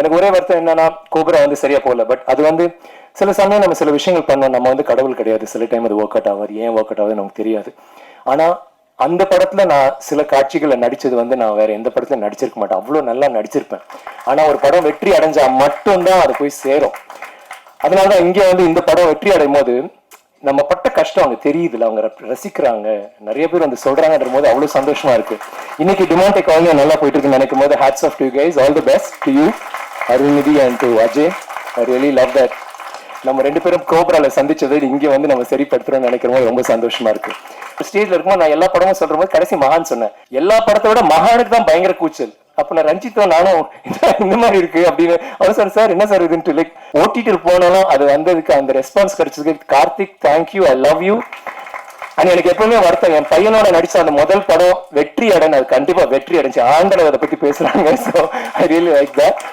எனக்கு ஒரே வருத்தம் என்னன்னா கோபுரா வந்து சரியா போகல. பட் அது வந்து சில சமயம் நம்ம சில விஷயங்கள் பண்ணோம். நம்ம வந்து கடவுள் கிடையாது. சில டைம் அது ஒர்க் அவுட் ஆகாது ஏன் ஒர்க் அவுட் ஆகுது நமக்கு தெரியாது. ஆனா அந்த படத்துல நான் சில காட்சிகளை நடிச்சது வந்து நான் வேற எந்த படத்துல நடிச்சிருக்க மாட்டேன். அவ்வளவு நல்லா நடிச்சிருப்பேன். ஆனா ஒரு படம் வெற்றி அடைஞ்சா மட்டும்தான் அது போய் சேரும். அதனாலதான் இங்க வந்து இந்த படம் வெற்றி அடையும் போது நம்ம பட்ட கஷ்டம் அவங்க தெரியுதுல அவங்க ரசிக்கிறாங்க. நிறைய பேர் வந்து சொல்றாங்கன்ற போது அவ்வளவு சந்தோஷமா இருக்கு. இன்னைக்கு டிமாண்டே காலனி நல்லா போயிட்டு இருக்குன்னு நினைக்கும் போது hats off to guys all the best to you Arulnithi and to Ajay I really love that நம்ம ரெண்டு பேரும் கோப்ரால சந்திச்சது இங்க வந்து நம்ம சரிப்படுத்துறோம்னு நினைக்கிறோம் ரொம்ப சந்தோஷமா இருக்கு. ஸ்டேஜ்ல இருக்கும்போது நான் எல்லா படமும் சொல்ற போது கடைசி மகான் சொன்னேன். எல்லா படத்தை விட மகானுக்கு தான் பயங்கர கூச்சல். அப்ப நான் ரஞ்சித்தோ நானும் இந்த மாதிரி இருக்கு அப்படின்னு. அவர் சார் சார் என்ன சார் இதுன்ட்டு? லைக் ஓட்டிட்டு போனாலும் அது வந்ததுக்கு அந்த ரெஸ்பான்ஸ் கிடைச்சதுக்கு Karthik thank you I love you and எனக்கு எப்பவுமே வருத்தம் என் பையனோட நடிச்ச அந்த முதல் படம் வெற்றி அடைன்னு அது கண்டிப்பா வெற்றி அடைஞ்சு ஆண்டவர் அதை பத்தி பேசுறாங்க. So I really like that